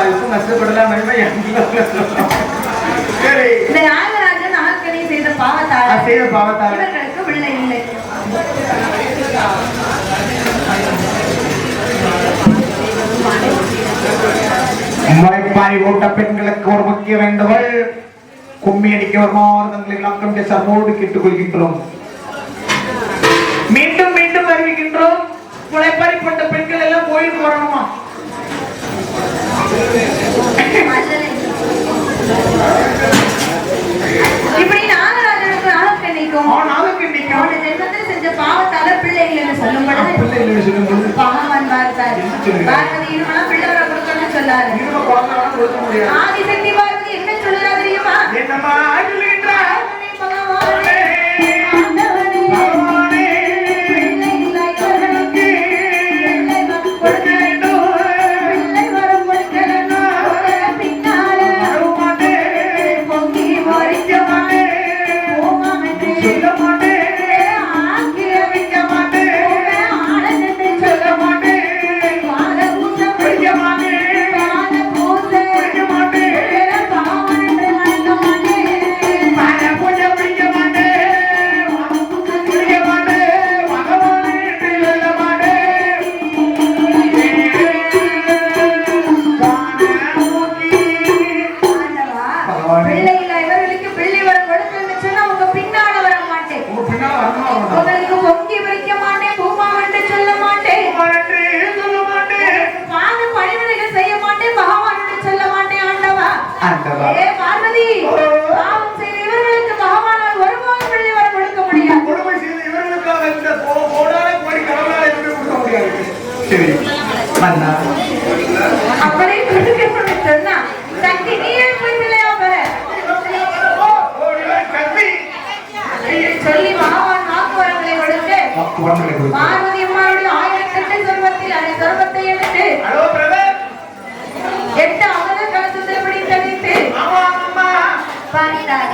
அல்பம் நஷ்டப்படலாம் சரி. இந்த நாகராஜன் ஓட்ட பெண்களுக்கு ஒரு முக்கிய வேண்டுகோள். கும்மி அடிக்க வருமானங்களை இலக்கம் சமோடு கேட்டுக் கொள்கின்றோம். மீண்டும் மீண்டும் அறிவிக்கின்றோம். முளைப்பாரி போட்ட ஜென்மத்தில் செஞ்ச பாவத்தால பிள்ளைகள் என்று சொல்லும் பொழுது பிள்ளைகளை சொல்லும்போது பகவான் பார்த்தார். என்ன சொல்லுகிறார்? பார்வதி இருமலாம் பிள்ளை வர கொடுக்கணும்னு சொல்லாரு குழந்தை வேணா கொடுக்க முடியாது. ஆதிசக்தி பார்வதி என்ன சொல்லுறா தெரியுமா? என்னம்மா சொல்லுகின்றார் பகவானே, ஆண்டவனே, உங்களுக்கு பொங்கி மாட்டேன் பூமாவன் என்று சொல்ல மாட்டேன் சொல்ல மாட்டேன். பாத பணிவிடைகள் செய்ய மாட்டேன் பகவான் என்று சொல்ல மாட்டேன் ஆண்டவா ஆண்டவா. ஏ பார்வதி பாவம் செய்த இவர்களுக்கு பகவானால் ஒருபோதும் பிள்ளை கொடுக்க முடியாது கொடுமை செய்த இவர்களுக்காக இந்த கோ- கோடான கோடி கடவுளால் எப்படி கொடுக்க முடியாது? சரி மன்னா வரங்களை கொடுத்து. பார்வதி அம்மாவுடைய ஆயிரத்தெட்டு சொர்வத்தில் அதை சொர்வத்தை எடுத்து ஹலோ பிரதர். எட்டு அமிர்த கலசத்தில் பிடித்து வைத்து ஆமா அம்மா. பாடினார்.